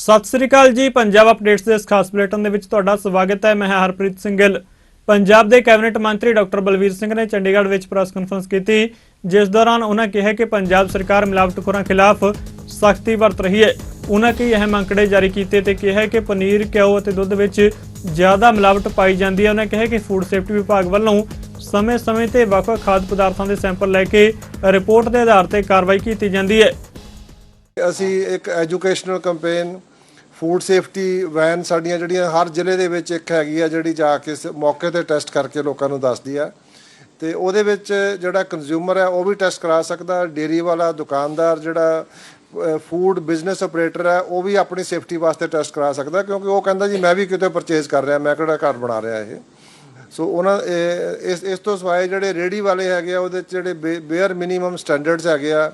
ਸਤਿ ਸ੍ਰੀ ਅਕਾਲ ਜੀ, ਪੰਜਾਬ ਅਪਡੇਟਸ ਦੇ ਇਸ ਖਾਸ ਬੁਲੇਟਿਨ ਦੇ ਵਿੱਚ ਤੁਹਾਡਾ ਸਵਾਗਤ ਹੈ। ਮੈਂ ਹਰਪ੍ਰੀਤ ਸਿੰਘ ਗਿੱਲ ਪੰਜਾਬ ਦੇ ਕੈਬਨਿਟ ਮੰਤਰੀ ਡਾਕਟਰ ਬਲਵੀਰ ਸਿੰਘ ਨੇ ਚੰਡੀਗੜ੍ਹ ਵਿੱਚ ਪ੍ਰੈਸ ਕਾਨਫਰੰਸ ਕੀਤੀ, ਜਿਸ ਦੌਰਾਨ ਉਹਨਾਂ ਕਿਹਾ ਕਿ ਪੰਜਾਬ ਸਰਕਾਰ ਮਿਲਾਵਟਖੋਰਾਂ ਖਿਲਾਫ ਸਖਤੀ ਵਰਤ ਰਹੀ ਹੈ। ਉਹਨਾਂ ਕਈ ਅਹਿਮ ਅੰਕੜੇ ਜਾਰੀ ਕੀਤੇ ਤੇ ਕਿਹਾ ਕਿ ਪਨੀਰ, ਘਿਓ ਅਤੇ ਦੁੱਧ ਵਿੱਚ ਜ਼ਿਆਦਾ ਮਿਲਾਵਟ ਪਾਈ ਜਾਂਦੀ ਹੈ। ਉਹਨਾਂ ਕਿਹਾ ਕਿ ਫੂਡ ਸੇਫਟੀ ਵਿਭਾਗ ਵੱਲੋਂ ਸਮੇਂ-ਸਮੇਂ ਤੇ ਵੱਖ-ਵੱਖ ਖਾਦ ਪਦਾਰਥਾਂ ਦੇ ਸੈਂਪਲ ਲੈ ਕੇ ਰਿਪੋਰਟ ਦੇ ਆਧਾਰ ਤੇ ਕਾਰਵਾਈ ਕੀਤੀ ਜਾਂਦੀ ਹੈ। ਅਸੀਂ ਇੱਕ educational campaign food safety van ਸਾਡੀਆਂ ਜਿਹੜੀਆਂ ਹਰ ਜ਼ਿਲ੍ਹੇ ਦੇ ਵਿੱਚ ਇੱਕ ਹੈਗੀ ਆ ਜਿਹੜੀ ਜਾ ਕੇ ਸ- ਮੌਕੇ ਤੇ ਟੈਸਟ ਕਰਕੇ ਲੋਕਾਂ ਨੂੰ ਦੱਸਦੀ ਆ। ਤੇ ਉਹਦੇ ਵਿੱਚ ਜਿਹੜਾ ਕੰਜ਼ਿਊਮਰ ਹੈ ਉਹ ਵੀ ਟੈਸਟ ਕਰਾ ਸਕਦਾ। ਡੇਰੀ ਵਾਲਾ, ਦੁਕਾਨਦਾਰ ਜਿਹੜਾ ਫੂਡ ਬਿਜ਼ਨਸ ਆਪਰੇਟਰ ਹੈ ਉਹ ਵੀ ਆਪਣੀ ਸੇਫਟੀ ਵਾਸਤੇ ਟੈਸਟ ਕਰਾ ਸਕਦਾ, ਕਿਉਂਕਿ ਉਹ ਕਹਿੰਦਾ ਜੀ, ਮੈਂ ਵੀ ਕਿਤੇ ਪਰਚੇਜ਼ ਕਰ ਰਿਹਾ, ਮੈਂ ਕਿਹੜਾ ਘਰ ਬਣਾ ਰਿਹਾ ਇਹ। ਸੋ ਉਹਨਾਂ ਇਸ ਇਸ ਤੋਂ ਸਿਵਾਏ ਜਿਹੜੇ ਰੇੜੀ ਵਾਲੇ ਹੈਗੇ ਆ, ਉਹਦੇ 'ਚ ਜਿਹੜੇ ਬੇਅਰ ਮਿਨੀਮਮ ਸਟੈਂਡਰਡਸ ਹੈਗੇ ਆ,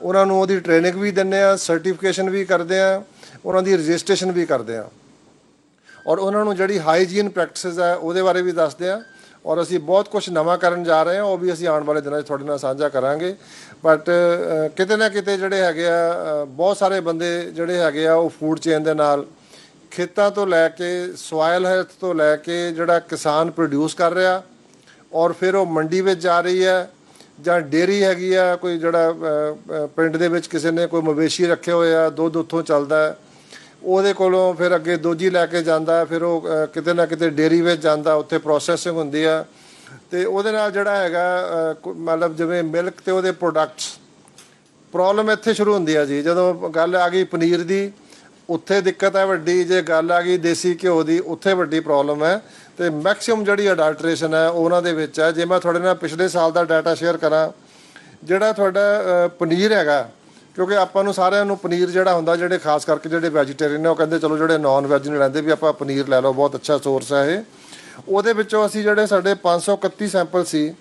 ਉਹਨਾਂ ਨੂੰ ਉਹਦੀ ਟ੍ਰੇਨਿੰਗ ਵੀ ਦਿੰਦੇ ਆ ਸਰਟੀਫਿਕੇਸ਼ਨ ਵੀ ਕਰਦੇ ਆ। ਉਹਨਾਂ ਦੀ ਰਜਿਸਟ੍ਰੇਸ਼ਨ ਵੀ ਕਰਦੇ ਆ। ਔਰ ਉਹਨਾਂ ਨੂੰ ਜਿਹੜੀ ਹਾਈਜੀਨ ਪ੍ਰੈਕਟਿਸਿਸ ਹੈ, ਉਹਦੇ ਬਾਰੇ ਵੀ ਦੱਸਦੇ ਆ। ਔਰ ਅਸੀਂ ਬਹੁਤ ਕੁਝ ਨਵਾਂ ਕਰਨ ਜਾ ਰਹੇ ਹਾਂ, ਉਹ ਵੀ ਅਸੀਂ ਆਉਣ ਵਾਲੇ ਦਿਨਾਂ 'ਚ ਤੁਹਾਡੇ ਨਾਲ ਸਾਂਝਾ ਕਰਾਂਗੇ। ਬਟ ਕਿਤੇ ਨਾ ਕਿਤੇ ਜਿਹੜੇ ਹੈਗੇ ਆ ਬਹੁਤ ਸਾਰੇ ਬੰਦੇ ਜਿਹੜੇ ਹੈਗੇ ਆ, ਉਹ ਫੂਡ ਚੇਨ ਦੇ ਨਾਲ ਖੇਤਾਂ ਤੋਂ ਲੈ ਕੇ ਸੋਇਲ ਹੈਲਥ ਤੋਂ ਲੈ ਕੇ ਜਿਹੜਾ ਕਿਸਾਨ ਪ੍ਰੋਡਿਊਸ ਕਰ ਰਿਹਾ ਔਰ ਫਿਰ ਉਹ ਮੰਡੀ ਵਿੱਚ ਜਾ ਰਹੀ ਹੈ ਜਾਂ ਡੇਰੀ ਹੈਗੀ ਆ, ਕੋਈ ਜਿਹੜਾ ਪਿੰਡ ਦੇ ਵਿੱਚ ਕਿਸੇ ਨੇ ਕੋਈ ਮਵੇਸ਼ੀ ਰੱਖੇ ਹੋਏ ਆ, ਦੁੱਧ ਉੱਥੋਂ ਚੱਲਦਾ ਹੈ। ਉਹਦੇ ਕੋਲੋਂ ਫਿਰ ਅੱਗੇ ਦੋਜੀ ਲੈ ਕੇ ਜਾਂਦਾ, ਫਿਰ ਉਹ ਕਿਤੇ ਨਾ ਕਿਤੇ ਡੇਰੀ ਵਿੱਚ ਜਾਂਦਾ, ਉੱਥੇ ਪ੍ਰੋਸੈਸਿੰਗ ਹੁੰਦੀ ਆ। ਤੇ ਉਹਦੇ ਨਾਲ ਜਿਹੜਾ ਹੈਗਾ ਮਤਲਬ ਜਿਵੇਂ ਮਿਲਕ ਤੇ ਉਹਦੇ ਪ੍ਰੋਡਕਟਸ ਪ੍ਰੋਬਲਮ ਇੱਥੇ ਸ਼ੁਰੂ ਹੁੰਦੀ ਆ ਜੀ। ਜਦੋਂ ਗੱਲ ਆ ਗਈ ਪਨੀਰ ਦੀ, ਉੱਥੇ ਦਿੱਕਤ ਹੈ ਵੱਡੀ, ਜੇ ਗੱਲ ਆ ਗਈ ਦੇਸੀ ਘਿਓ ਦੀ, ਉੱਥੇ ਵੱਡੀ ਪ੍ਰੋਬਲਮ ਹੈ ਤੇ ਮੈਕਸਿਮਮ ਜਿਹੜੀ ਅਡਲਟ੍ਰੇਸ਼ਨ ਹੈ ਉਹਨਾਂ ਦੇ ਵਿੱਚ ਹੈ ਜੇ ਮੈਂ ਤੁਹਾਡੇ ਨਾਲ ਪਿਛਲੇ ਸਾਲ ਦਾ ਡਾਟਾ ਸ਼ੇਅਰ ਕਰਾਂ, ਜਿਹੜਾ ਤੁਹਾਡਾ ਪਨੀਰ ਹੈਗਾ ਕਿਉਂਕਿ ਆਪਾਂ ਨੂੰ ਸਾਰਿਆਂ ਨੂੰ ਪਨੀਰ ਜਿਹੜਾ ਹੁੰਦਾ ਜਿਹੜੇ ਖਾਸ ਕਰਕੇ ਜਿਹੜੇ ਵੈਜੀਟੇਰੀਅਨ ਨੇ ਉਹ ਕਹਿੰਦੇ ਚਲੋ ਜਿਹੜੇ ਨਾਨ ਵੈਜ ਨਹੀਂ ਲੈਂਦੇ ਵੀ ਆਪਾਂ ਪਨੀਰ ਲੈ ਲਓ ਬਹੁਤ ਅੱਛਾ ਸੋਰਸ ਹੈ ਇਹ। ਉਹਦੇ ਵਿੱਚੋਂ ਅਸੀਂ ਜਿਹੜੇ ਸਾਡੇ 531 ਸੈਂਪਲ ਸੀ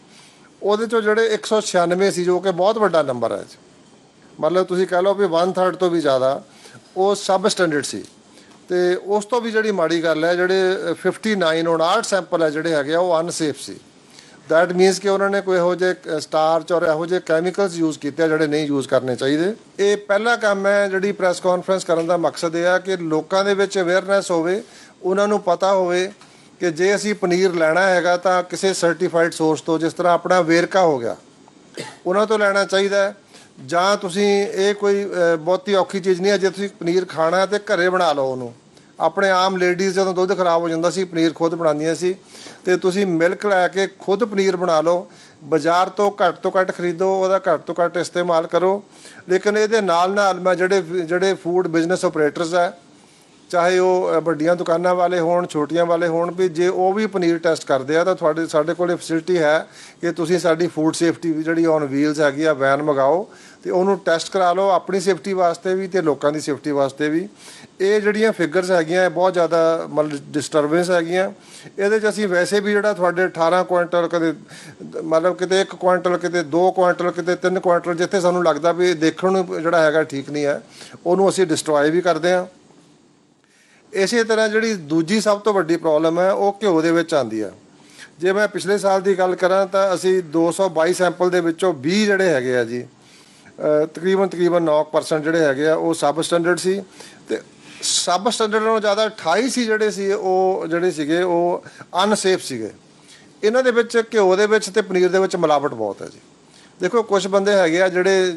ਉਹਦੇ ਚੋਂ ਜਿਹੜੇ 196 ਸੀ ਜੋ ਕਿ ਬਹੁਤ ਵੱਡਾ ਨੰਬਰ ਹੈ। ਮਤਲਬ ਤੁਸੀਂ ਕਹਿ ਲਓ ਵੀ 1/3 ਤੋਂ ਵੀ ਜ਼ਿਆਦਾ ਉਹ ਸਬ ਸਟੈਂਡਰਡ ਸੀ। ਤੇ ਉਸ ਤੋਂ ਵੀ ਜਿਹੜੀ ਮਾੜੀ ਗੱਲ ਹੈ ਜਿਹੜੇ ਅ, 59 59 ਸੈਂਪਲ ਹੈ ਜਿਹੜੇ ਹੈਗੇ ਆ ਉਹ ਅਨਸੇਫ ਸੀ। ਦੈਟ ਮੀਨਸ ਕਿ ਉਹਨਾਂ ਨੇ ਕੋਈ ਇਹੋ ਜਿਹੇ ਸਟਾਰਚ ਔਰ ਇਹੋ ਜਿਹੇ ਕੈਮੀਕਲਸ ਯੂਜ਼ ਕੀਤੇ ਆ ਜਿਹੜੇ ਨਹੀਂ ਯੂਜ਼ ਕਰਨੇ ਚਾਹੀਦੇ। ਇਹ ਪਹਿਲਾ ਕੰਮ ਹੈ ਜਿਹੜੀ ਪ੍ਰੈਸ ਕਾਨਫਰੰਸ ਕਰਨ ਦਾ ਮਕਸਦ ਇਹ ਆ ਕਿ ਲੋਕਾਂ ਦੇ ਵਿੱਚ ਅਵੇਅਰਨੈਸ ਹੋਵੇ, ਉਹਨਾਂ ਨੂੰ ਪਤਾ ਹੋਵੇ ਕਿ ਜੇ ਅਸੀਂ ਪਨੀਰ ਲੈਣਾ ਹੈਗਾ ਤਾਂ ਕਿਸੇ ਸਰਟੀਫਾਈਡ ਸੋਰਸ ਤੋਂ ਜਿਸ ਤਰ੍ਹਾਂ ਆਪਣਾ ਵੇਰਕਾ ਹੋ ਗਿਆ, ਉਹਨਾਂ ਤੋਂ ਲੈਣਾ ਚਾਹੀਦਾ ਹੈ। ਜਾਂ ਤੁਸੀਂ ਇਹ ਕੋਈ ਬਹੁਤੀ ਔਖੀ ਚੀਜ਼ ਨਹੀਂ ਹੈ, ਜੇ ਤੁਸੀਂ ਪਨੀਰ ਖਾਣਾ ਹੈ ਤੇ ਘਰੇ ਬਣਾ ਲਓ ਉਹਨੂੰ। ਆਪਣੇ ਆਮ ਲੇਡੀਜ਼ ਜਦੋਂ ਦੁੱਧ ਖਰਾਬ ਹੋ ਜਾਂਦਾ ਸੀ, ਪਨੀਰ ਖੁਦ ਬਣਾਉਂਦੀਆਂ ਸੀ, ਤੇ ਤੁਸੀਂ ਮਿਲਕ ਲੈ ਕੇ ਖੁਦ ਪਨੀਰ ਬਣਾ ਲਓ। ਬਾਜ਼ਾਰ ਤੋਂ ਘੱਟ ਤੋਂ ਘੱਟ ਖਰੀਦੋ, ਉਹਦਾ ਘੱਟ ਤੋਂ ਘੱਟ ਇਸਤੇਮਾਲ ਕਰੋ। ਲੇਕਿਨ ਇਹਦੇ ਨਾਲ ਨਾਲ ਮੈਂ ਜਿਹੜੇ ਜਿਹੜੇ ਫੂਡ ਬਿਜ਼ਨਸ ਆਪਰੇਟਰਸ ਹੈ ਚਾਹੇ ਉਹ ਵੱਡੀਆਂ ਦੁਕਾਨਾਂ ਵਾਲੇ ਹੋਣ, ਛੋਟੀਆਂ ਵਾਲੇ ਹੋਣ, ਵੀ ਜੇ ਉਹ ਵੀ ਪਨੀਰ ਟੈਸਟ ਕਰਦੇ ਆ, ਤਾਂ ਤੁਹਾਡੇ, ਸਾਡੇ ਕੋਲੇ ਫੈਸਿਲਿਟੀ ਹੈ ਕਿ ਤੁਸੀਂ ਸਾਡੀ ਫੂਡ ਸੇਫਟੀ ਜਿਹੜੀ ਔਨ ਵੀਲਸ ਹੈਗੀ ਆ ਵੈਨ ਮੰਗਾਓ, ਤੇ ਉਹਨੂੰ ਟੈਸਟ ਕਰਾ ਲਓ ਆਪਣੀ ਸੇਫਟੀ ਵਾਸਤੇ ਵੀ ਤੇ ਲੋਕਾਂ ਦੀ ਸੇਫਟੀ ਵਾਸਤੇ ਵੀ। ਇਹ ਜਿਹੜੀਆਂ ਫਿਗਰਸ ਹੈਗੀਆਂ, ਇਹ ਬਹੁਤ ਜ਼ਿਆਦਾ ਮਤਲਬ ਡਿਸਟਰਬੈਂਸ ਹੈਗੀਆਂ। ਇਹਦੇ 'ਚ ਅਸੀਂ ਵੈਸੇ ਵੀ ਜਿਹੜਾ ਤੁਹਾਡੇ 18 ਕੁਇੰਟਲ ਕਦੇ, ਮਤਲਬ ਕਿਤੇ 1 ਕੁਇੰਟਲ, ਕਿਤੇ 2 ਕੁਇੰਟਲ, ਕਿਤੇ 3 ਕੁਇੰਟਲ, ਜਿੱਥੇ ਸਾਨੂੰ ਲੱਗਦਾ ਵੀ ਦੇਖਣ ਨੂੰ ਜਿਹੜਾ ਹੈਗਾ ਠੀਕ ਨਹੀਂ ਹੈ, ਉਹਨੂੰ ਅਸੀਂ ਡਿਸਟਰੋਏ ਵੀ ਕਰਦੇ ਹਾਂ। ਇਸੇ ਤਰ੍ਹਾਂ ਜਿਹੜੀ ਦੂਜੀ ਸਭ ਤੋਂ ਵੱਡੀ ਪ੍ਰੋਬਲਮ ਹੈ, ਉਹ ਘਿਓ ਦੇ ਵਿੱਚ ਆਂਦੀ ਆ ਜੇ ਮੈਂ ਪਿਛਲੇ ਸਾਲ ਦੀ ਗੱਲ ਕਰਾਂ ਤਾਂ ਅਸੀਂ 222 ਸੈਂਪਲ ਦੇ ਵਿੱਚੋਂ 20 ਜਿਹੜੇ ਹੈਗੇ ਆ ਜੀ ਤਕਰੀਬਨ ਤਕਰੀਬਨ 9% ਜਿਹੜੇ ਹੈਗੇ ਆ, ਉਹ ਸਬ ਸਟੈਂਡਰਡ ਸੀ ਤੇ ਸਬ ਸਟੈਂਡਰਡ ਨਾਲੋਂ ਜ਼ਿਆਦਾ 28 ਸੀ ਜਿਹੜੇ ਸੀ, ਉਹ ਜਿਹੜੇ ਸੀਗੇ, ਉਹ ਅਨਸੇਫ ਸੀਗੇ। ਇਹਨਾਂ ਦੇ ਵਿੱਚ ਘਿਓ ਦੇ ਵਿੱਚ ਤੇ ਪਨੀਰ ਦੇ ਵਿੱਚ ਮਿਲਾਵਟ ਬਹੁਤ ਹੈ ਜੀ। ਦੇਖੋ ਕੁਝ ਬੰਦੇ ਹੈਗੇ ਆ ਜਿਹੜੇ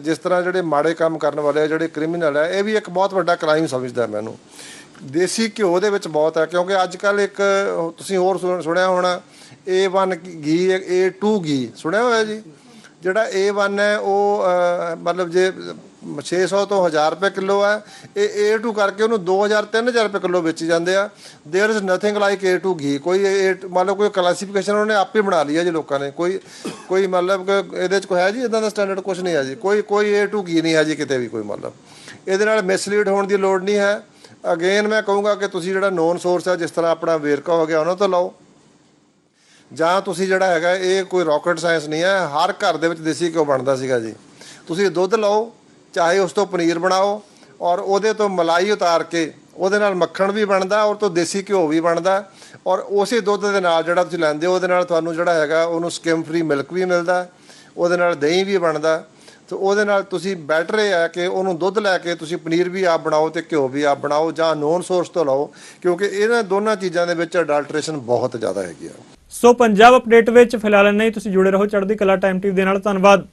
ਜਿਸ ਤਰ੍ਹਾਂ ਜਿਹੜੇ ਮਾੜੇ ਕੰਮ ਕਰਨ ਵਾਲੇ ਆ, ਜਿਹੜੇ ਕ੍ਰਿਮੀਨਲ ਆ, ਇਹ ਵੀ ਇੱਕ ਬਹੁਤ ਵੱਡਾ ਕ੍ਰਾਈਮ ਸਮਝਦਾ ਮੈਨੂੰ। ਦੇਸੀ ਘਿਓ ਦੇ ਵਿੱਚ ਬਹੁਤ ਹੈ ਕਿਉਂਕਿ ਅੱਜ ਕੱਲ ਇੱਕ ਤੁਸੀਂ ਹੋਰ ਸੁਣ- ਸੁਣਿਆ ਹੋਣਾ A1 ਘੀ A2 ਘੀ, ਸੁਣਿਆ ਹੋਇਆ ਜੀ? ਜਿਹੜਾ A1 ਹੈ, ਉਹ ਮਤਲਬ ਜੇ 600 ਤੋਂ 1000 ਰੁਪਏ ਕਿਲੋ ਹੈ ਇਹ A2 ਕਰਕੇ ਉਹਨੂੰ 2000 3000 ਰੁਪਏ ਕਿਲੋ ਵੇਚੀ ਜਾਂਦੇ ਆ there is nothing like A2 ਘੀ ਕੋਈ A- ਮਤਲਬ ਕੋਈ ਕਲਾਸੀਫਿਕੇਸ਼ਨ ਉਹਨੇ ਆਪੇ ਬਣਾ ਲਈ ਹੈ ਜੀ ਲੋਕਾਂ ਨੇ ਕੋਈ ਕੋਈ ਮਤਲਬ ਕਿ ਇਹਦੇ ਚ ਕੋਈ ਹੈ ਜੀ ਇਦਾਂ ਦਾ ਸਟੈਂਡਰਡ ਕੁਝ ਨਹੀਂ ਹੈ ਜੀ ਕੋਈ ਕੋਈ A2 ਘੀ ਨਹੀਂ ਹੈ ਜੀ ਕਿਤੇ ਵੀ ਕੋਈ ਮਤਲਬ ਇਹਦੇ ਨਾਲ ਮਿਸਲੀਡ ਹੋਣ ਦੀ ਲੋੜ ਨਹੀਂ ਹੈ ਅਗੇਨ ਮੈਂ ਕਹੂੰਗਾ ਕਿ ਤੁਸੀਂ ਜਿਹੜਾ ਨੋਨ ਸੋਰਸ ਹੈ ਜਿਸ ਤਰ੍ਹਾਂ ਆਪਣਾ ਵੇਰਕਾ ਹੋ ਗਿਆ ਉਹਨਾਂ ਤੋਂ ਲਓ ਜਾਂ ਤੁਸੀਂ ਜਿਹੜਾ ਹੈਗਾ ਇਹ ਕੋਈ ਰਾਕਟ ਸਾਇੰਸ ਨਹੀਂ ਹੈ ਹਰ ਘਰ ਦੇ ਵਿੱਚ ਦੇਸੀ ਘਿਓ ਬਣਦਾ ਸੀਗਾ ਜੀ ਤੁਸੀਂ ਦੁੱਧ ਲਓ ਚਾਹੇ ਉਸ ਤੋਂ ਪਨੀਰ ਬਣਾਓ ਔਰ ਉਹਦੇ ਤੋਂ ਮਲਾਈ ਉਤਾਰ ਕੇ ਉਹਦੇ ਨਾਲ ਮੱਖਣ ਵੀ ਬਣਦਾ ਔਰ ਤੋਂ ਦੇਸੀ ਘਿਓ ਵੀ ਬਣਦਾ ਔਰ ਉਸੇ ਦੁੱਧ ਦੇ ਨਾਲ ਜਿਹੜਾ ਤੁਸੀਂ ਲੈਂਦੇ ਹੋ, ਉਹਦੇ ਨਾਲ ਤੁਹਾਨੂੰ ਜਿਹੜਾ ਹੈਗਾ ਉਹਨੂੰ ਸਕਿਮ ਫ੍ਰੀ ਮਿਲਕ ਵੀ ਮਿਲਦਾ, ਉਹਦੇ ਨਾਲ ਦਹੀਂ ਵੀ ਬਣਦਾ। ਤੇ ਉਹਦੇ ਨਾਲ ਤੁਸੀਂ ਬੈਟਰ ਇਹ ਹੈ ਕਿ ਉਹਨੂੰ ਦੁੱਧ ਲੈ ਕੇ ਤੁਸੀਂ ਪਨੀਰ ਵੀ ਆਪ ਬਣਾਓ ਤੇ ਘਿਓ ਵੀ ਆਪ ਬਣਾਓ ਜਾਂ ਨੋਨ ਸੋਰਸ ਤੋਂ ਲਓ, ਕਿਉਂਕਿ ਇਹਨਾਂ ਦੋਨਾਂ ਚੀਜ਼ਾਂ ਦੇ ਵਿੱਚ ਅਡਲਟ੍ਰੇਸ਼ਨ ਬਹੁਤ ਜ਼ਿਆਦਾ ਹੈਗੀ ਆ। ਸੋ ਪੰਜਾਬ ਅਪਡੇਟ ਵਿੱਚ ਫਿਲਹਾਲ ਨਹੀਂ ਤੁਸੀਂ ਜੁੜੇ ਰਹੋ ਚੜ੍ਹਦੀ ਕਲਾ ਟਾਈਮ ਟੀਵੀ ਦੇ ਨਾਲ। ਧੰਨਵਾਦ।